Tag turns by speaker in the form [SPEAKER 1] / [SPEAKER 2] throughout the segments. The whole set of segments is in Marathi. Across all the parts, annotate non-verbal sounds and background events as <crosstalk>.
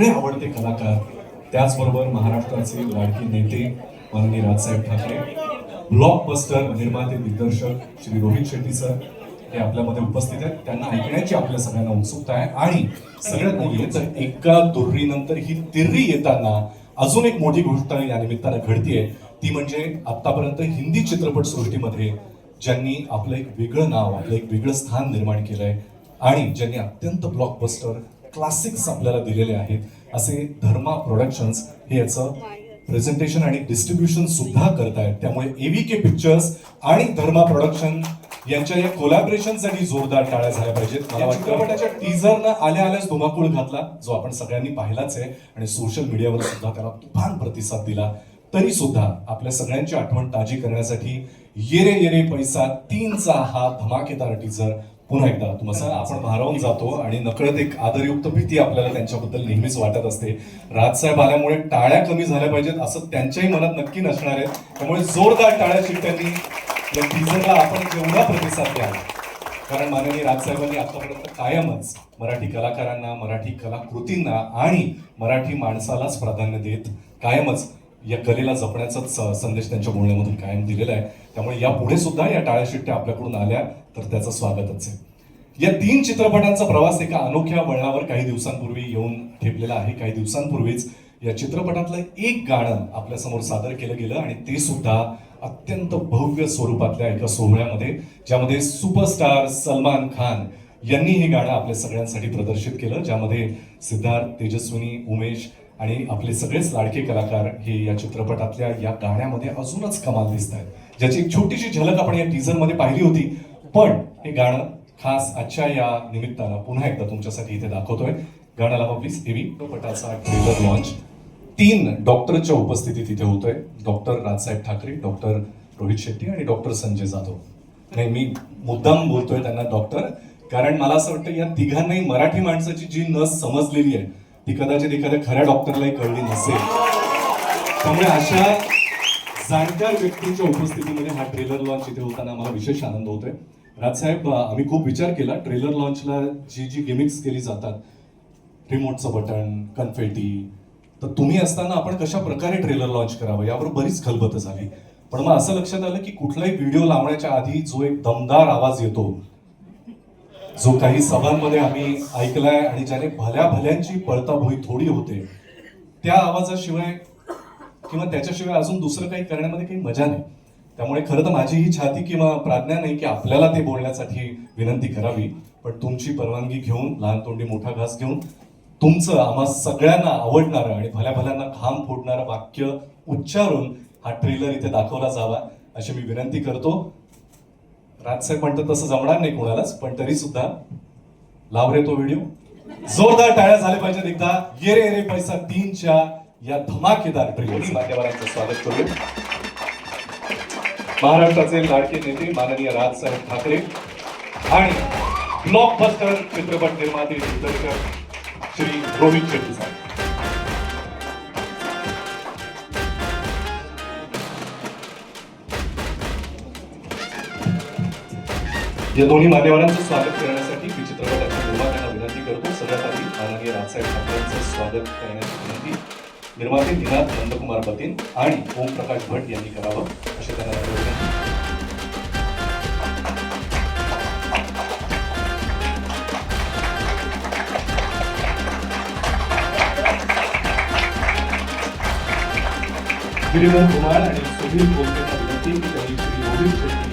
[SPEAKER 1] सगळे आवडते कलाकार. त्याचबरोबर महाराष्ट्राचे लाडके नेते माननीय राजसाहेब ठाकरे ब्लॉकबस्टर निर्माते दिग्दर्शक श्री रोहित शेट्टी सर हे आपल्यामध्ये उपस्थित आहेत. त्यांना ऐकण्याची आपल्या सगळ्यांना उत्सुकता आहे. आणि सगळ्यात मोठी तर एका दुर्रीनंतर ही तिर्री येताना अजून एक मोठी गोष्ट या निमित्तानं घडतीये. ती म्हणजे आतापर्यंत हिंदी चित्रपट सृष्टीमध्ये ज्यांनी आपलं एक वेगळं नाव आपलं एक वेगळं स्थान निर्माण केलंय आणि ज्यांनी अत्यंत ब्लॉकबस्टर क्लासिक्स आपल्याला दिलेले आहेत. असे धर्मा प्रोडक्शन्स हे याचं प्रेझेंटेशन आणि डिस्ट्रीब्युशन सुद्धा करतायत. त्यामुळे एव्ही के पिक्चर्स आणि धर्मा प्रोडक्शन यांच्या या कोलॅबरेशनसाठी जोरदार टाळ्या झाल्या पाहिजेत. मला वाटतं चित्रपटाच्या टीझरनं आल्या आल्याच धुमाकूळ घातला जो आपण सगळ्यांनी पाहिलाच आहे आणि सोशल मीडियावर सुद्धा त्याला तुफान प्रतिसाद दिला. तरी सुद्धा आपल्या सगळ्यांची आठवण ताजी करण्यासाठी येरे येरे पैसा तीनचा हा धमाकेदार टीझर पुन्हा एकदा तुम्हाला आपण भारावून जातो आणि नकळत एक आदरयुक्त भीती आपल्याला त्यांच्याबद्दल नेहमीच वाटत असते. राजसाहेब आल्यामुळे टाळ्या कमी झाल्या पाहिजेत असं त्यांच्याही मनात नक्की नसणार आहे. त्यामुळे जोरदार टाळ्या शिट्ट्यांनी या टीझरला आपण जेवढा प्रतिसाद द्याल. कारण माननीय राजसाहेबांनी आतापर्यंत कायमच मराठी कलाकारांना मराठी कलाकृतींना आणि मराठी माणसालाच प्राधान्य देत कायमच या कलेला जपण्याचाच स- संदेश त्यांच्या बोलण्यामधून कायम दिलेला आहे. त्यामुळे या पुढे सुद्धा या टाळ्या शिट्ट्या आपल्याकडून आल्या तर त्याचं स्वागतच आहे. या तीन चित्रपटांचा प्रवास एका अनोख्या वळणावर काही दिवसांपूर्वी येऊन ठेपलेला आहे. काही दिवसांपूर्वीच या चित्रपटातलं एक गाणं आपल्यासमोर सादर केलं गेलं आणि ते सुद्धा अत्यंत भव्य स्वरूपातल्या एका सोहळ्यामध्ये ज्यामध्ये सुपरस्टार सलमान खान यांनी हे गाणं आपल्या सगळ्यांसाठी प्रदर्शित केलं ज्यामध्ये सिद्धार्थ तेजस्विनी उमेश आणि आपले सगळेच लाडके कलाकार हे या चित्रपटातल्या या गाण्यामध्ये अजूनच कमाल दिसत आहेत ज्याची एक छोटीशी झलक आपण या टीझरमध्ये पाहिली होती. पण हे गाणं खास आजच्या या निमित्तानं पुन्हा एकदा तुमच्यासाठी इथे दाखवतोय. गाण्याला प्लीज एवी पटाचा ट्रेलर लॉन्च तीन डॉक्टरच्या उपस्थितीत इथे होतोय. डॉक्टर राजसाहेब ठाकरे डॉक्टर रोहित शेट्टी आणि डॉक्टर संजय जाधव. नाही मी मुद्दाम बोलतोय त्यांना डॉक्टर कारण मला असं वाटतं या तिघांनाही मराठी माणसाची जी नस समजलेली आहे ती कदाचित एखाद्या खऱ्या डॉक्टरलाही कळली नसेल. त्यामुळे अशा जाणकार व्यक्तींच्या उपस्थितीमध्ये हा ट्रेलर लॉन्च इथे होताना मला विशेष आनंद होतोय. राजसाहेब आम्ही खूप विचार केला. ट्रेलर लॉन्चला जी जी गिमिक्स केली जातात रिमोटचं बटन कन्फेटी तर तुम्ही असताना आपण कशा प्रकारे ट्रेलर लॉन्च करावं यावर बरीच खलबत झाली. पण मग असं लक्षात आलं की कुठलाही व्हिडिओ लावण्याच्या आधी जो एक दमदार आवाज येतो जो काही सभांमध्ये आम्ही ऐकलाय आणि ज्याने भल्या भल्यांची पळताभोई थोडी होते त्या आवाजाशिवाय किंवा त्याच्याशिवाय अजून दुसरं काही करण्यामध्ये काही मजा नाही. त्यामुळे खरं तर माझी ही छाती किंवा प्राज्ञा नाही की आपल्याला ते बोलण्यासाठी विनंती करावी पण तुमची परवानगी घेऊन लहान तोंडी मोठा घास घेऊन तुमचं आम्हा सगळ्यांना आवडणारं आणि भल्या भल्यांना घाम फोडणारं वाक्य उच्चारून हा ट्रेलर इथे दाखवला जावा अशी मी विनंती करतो. राजसाहेब म्हणतात तसं जमणार नाही कोणालाच पण तरी सुद्धा लाव रे तो व्हिडिओ जोरदार टाळ्या झाल्या पाहिजेत एकदा. ये रे रे पैसा तीनच्या या धमाकेदार ट्रेलर मान्यवरांचं स्वागत करूया. महाराष्ट्राचे लाडके नेते माननीय राजसाहेब ठाकरे आणि ब्लॉकबस्टर चित्रपट निर्माते दिग्दर्शक श्री रोहित शेट्टी साहेब. या दोन्ही मान्यवरांचं स्वागत करण्यासाठी मी चित्रपटाच्या निर्मात्यांना विनंती करतो. सगळ्यात आधी माननीय राजसाहेब ठाकरे यांचं स्वागत करण्याची विनंती. निर्माते दिनाथ नंदकुमार बतीन आणि ओमप्रकाश भट यांनी करावं असे त्यांना विनंती गिरिधर कुमार आणि सुधीर कोलतेंना विनंती की त्यांनी श्री रोहित शेट्टी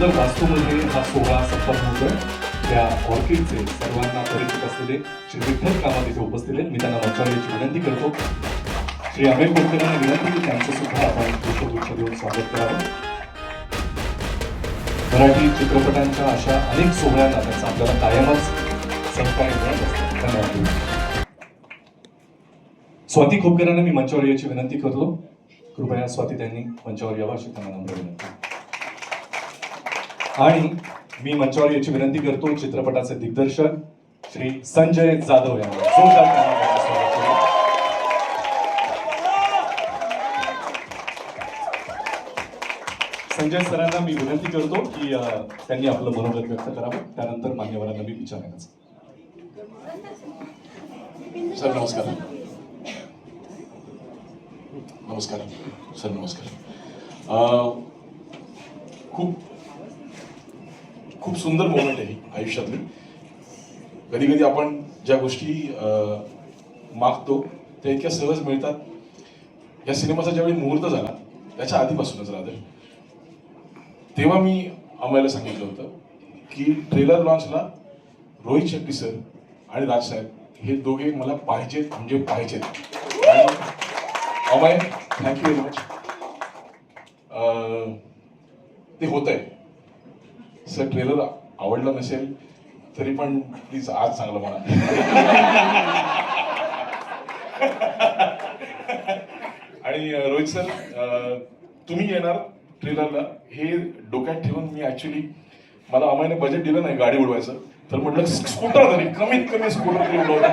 [SPEAKER 1] सुंदर वास्तूमध्ये हा सोहळा संपन्न होतोय त्या ऑर्किडचे सर्वांना परिचित असलेले श्री विठ्ठल कामात इथे उपस्थित आहेत मी त्यांना मंचावर विनंती करतो. श्री अभय कोलकरांना विनंती की त्यांचं सुद्धा आपण पुष्पगुच्छ देऊन स्वागत करावं. मराठी चित्रपटांच्या अशा अनेक सोहळ्यांना त्यांचा आपल्याला कायमच सहकार्य मिळत असतं. धन्यवाद. स्वाती खोपकरांना मी मंचावर याची विनंती करतो. कृपया स्वाती त्यांनी मंचावर यावं अशी त्यांना नम्र विनंती. आणि मी मंचावर याची विनंती करतो चित्रपटाचे दिग्दर्शक श्री संजय जाधव यांना. जोरदार संजय सरांना मी विनंती करतो की त्यांनी आपलं मनोगत व्यक्त करावं. त्यानंतर मान्यवरांना मी विचारायचं.
[SPEAKER 2] सर नमस्कार. नमस्कार. सर नमस्कार. खूप खूप सुंदर मोमेंट आहे आयुष्यातली. कधी कधी आपण ज्या गोष्टी मागतो त्या इतक्या सहज मिळतात. या सिनेमाचा ज्यावेळी मुहूर्त झाला त्याच्या आधीपासूनच राहते तेव्हा मी अमायला सांगितलं होतं की ट्रेलर लॉन्चला रोहित शेट्टी सर आणि राजसाहेब हे दोघे मला पाहिजेत म्हणजे पाहिजेत. आणि अमय थँक्यू व्हेरी मच ते होत आहे सर ट्रेलर आवडलं नसेल तरी पण प्लीज आज चांगलं म्हणा. आणि रोहित सर तुम्ही येणार ट्रेलरला हे डोक्यात ठेवून मी ऍक्च्युली मला अमायने बजेट दिलं नाही गाडी उडवायचं. तर म्हटलं स्कूटर तरी कमीत कमी स्कूटर तरी उडवलं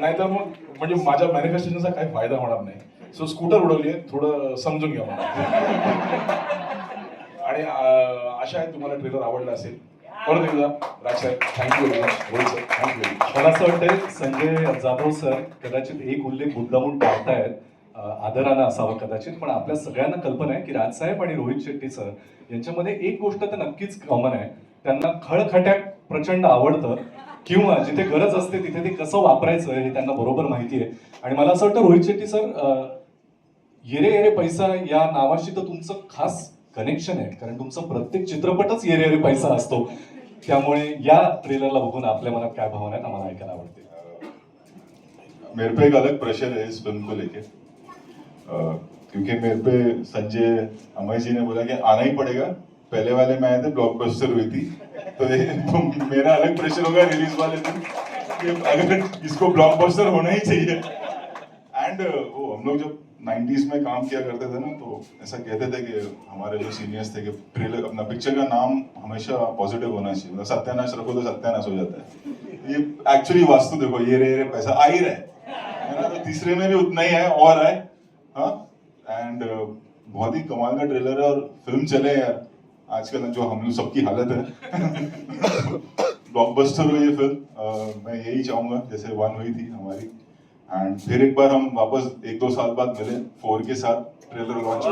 [SPEAKER 2] नाहीतर मग म्हणजे माझ्या मॅनिफेस्टेशनचा काही फायदा होणार नाही. सो स्कूटर उडवली आहे थोडं समजून घ्या मला. आणि आशा आहे तुम्हाला ट्रेलर आवडला असेल. परत एकदा Raj saheb thank you very much Rohit sir thank you very much
[SPEAKER 1] मला असं वाटतंय संजय जाधव सर कदाचित एक उल्लेख मुद्दामून टाळतायत आदरानं असावा कदाचित पण आपल्या सगळ्यांना कल्पना आहे की राजसाहेब आणि रोहित शेट्टी सर यांच्यामध्ये एक गोष्ट तर नक्कीच कॉमन आहे. त्यांना खळखट्याक प्रचंड आवडतं. किंवा जिथे गरज असते तिथे ते कसं वापरायचं हे त्यांना बरोबर माहिती आहे. आणि मला असं वाटतं रोहित शेट्टी सर येरे येरे पैसा या नावाशी तर तुमचं खास कनेक्शन आहे कारण तुमचा प्रत्येक चित्रपटच येरे येरे पैसा असतो. त्यामुळे या ट्रेलरला बघून आपल्या मनात काय भावना आहेत आम्हाला ऐकायला आवडते.
[SPEAKER 3] मेरे पे एक अलग प्रेशर है इस फिल्म को लेके। क्योंकि मेरे पे संजय अमय जी ने बोला कि आना ही पड़ेगा। पहले वाले में आए थे ब्लॉकबस्टर हुई थी। तो, ये, तो मेरा अलग प्रेशर होगा रिलीज वाले दिन कि अगर इसको ब्लॉकबस्टर होना ही चाहिए। एंड वो हम लोग जब 90s में काम किया करते थे ना तो ऐसा कहते थे कि हमारे जो सीनियर्स थे कि ट्रेलर अपना पिक्चर का नाम हमेशा पॉजिटिव होना चाहिए। मतलब सत्यानाश रखो तो सत्यानाश हो जाता है। ये एक्चुअली वास्तु देखो ये रे रे पैसा आ ही रहा है। ना तो तीसरे में भी उतना ही है और है। हाँ? एंड बहुत ही कमाल का ट्रेलर है और फ़िल्म चले यार। आजकल जो हम लोग सबकी हालत है। <coughs> ब्लॉकबस्टर हुई ये फ़िल्म अ, मैं यही चाहूँगा जैसे वन हुई थी हमारी। एंड फिर एक बार हम वापस एक दो साल बाद मिले फोर के साथ ट्रेलर लॉन्च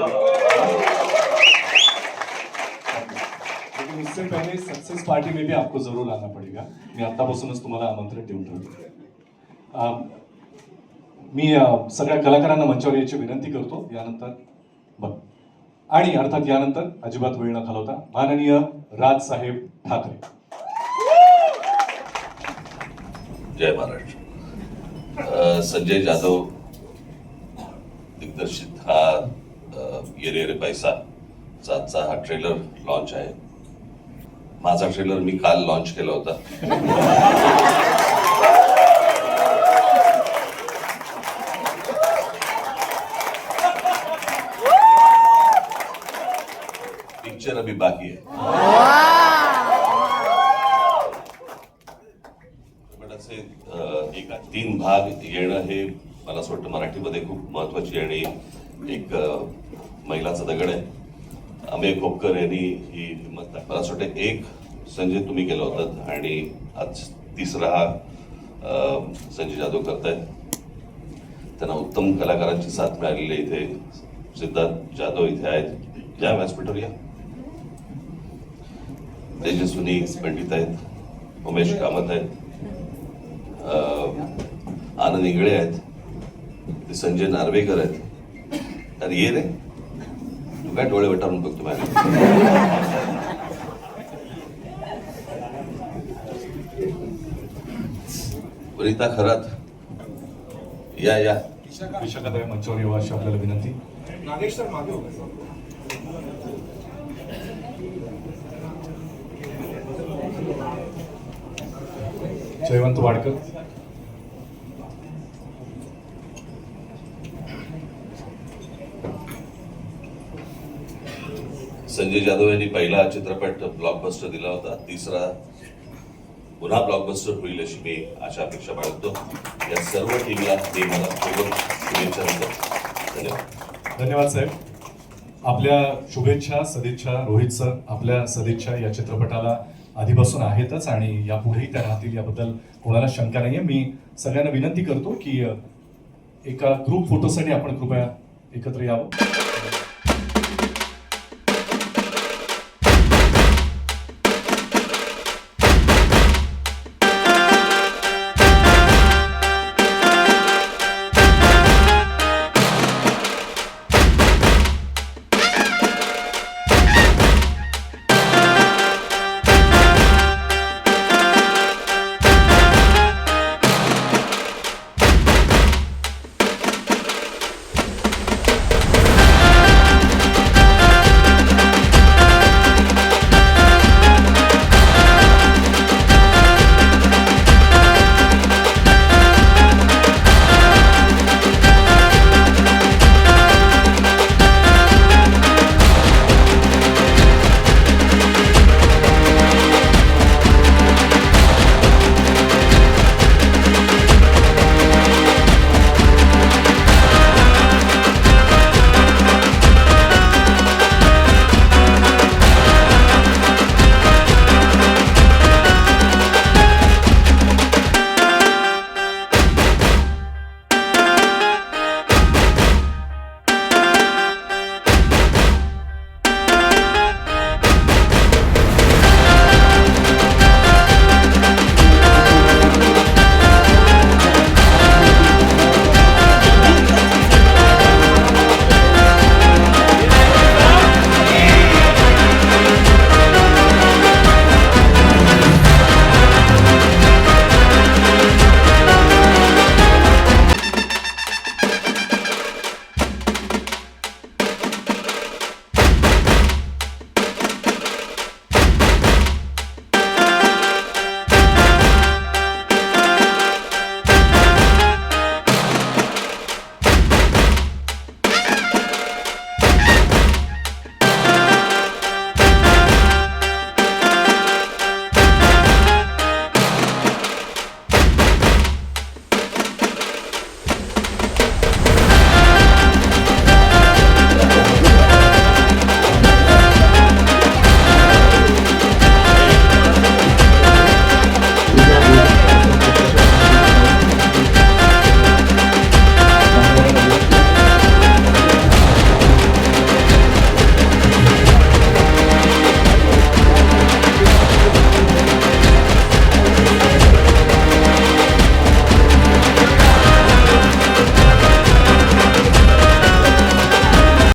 [SPEAKER 1] लेकिन इससे पहले सक्सेस पार्टी में भी आपको जरूर आना पडेगा। मी आतापासूनच तुम्हाला आमंत्रण देऊन ठेवतो। अं, मी सगळ्या कलाकारांना मंचावर यायची विनंती करतो यानंतर बघ. आणि अर्थात यानंतर अजिबात वेळ न घालवता माननीय राजसाहेब ठाकरे.
[SPEAKER 4] जय महाराष्ट्र. संजय जाधव दिग्दर्शित हा अ, येरे रे पैसा आजचा हा ट्रेलर लॉन्च आहे. माझा ट्रेलर मी काल लॉन्च केला होता. एक तीन भाग येणं हे मला असं वाटतं मराठीमध्ये खूप महत्वाची आणि एक महिलाचा दगड आहे. अमेय खोपकर यांनी ही हिंमत मला असं वाटतं एक संजय तुम्ही केला होतात आणि आज तिसरा हा संजय जाधव करतायत. त्यांना उत्तम कलाकारांची साथ मिळालेली आहे इथे. सिद्धार्थ जाधव इथे आहेत. या व्यासपीठावर या तेजस्विनी पंडित आहेत. उमेश कामत आहेत. आनंद इंगळे आहेत. ते संजय नार्वेकर आहेत. अरे ये रे. तू काय डोळे वटारून बघतो माझ्या वरिता खरात. या या.
[SPEAKER 1] मंचावर यावं अशी आपल्याला विनंती. जयवंत वाडकर.
[SPEAKER 4] संजय जाधव यांनी पहिला चित्रपट ब्लॉकबस्टर दिला होता. तिसरा पुन्हा ब्लॉकबस्टर होईल अशी मी आशा अपेक्षा बाळगतो. या सर्व टीमला मी मला शुभेच्छा देतो. धन्यवाद.
[SPEAKER 1] धन्यवाद साहेब. आपल्या शुभेच्छा सदिच्छा रोहित सर आपल्या सदिच्छा या चित्रपटाला आधीपासून आहेतच आणि यापुढेही त्या राहतील याबद्दल कोणाला शंका नाही आहे मी सगळ्यांना विनंती करतो की एका ग्रुप फोटोसाठी आपण कृपया एकत्र यावं.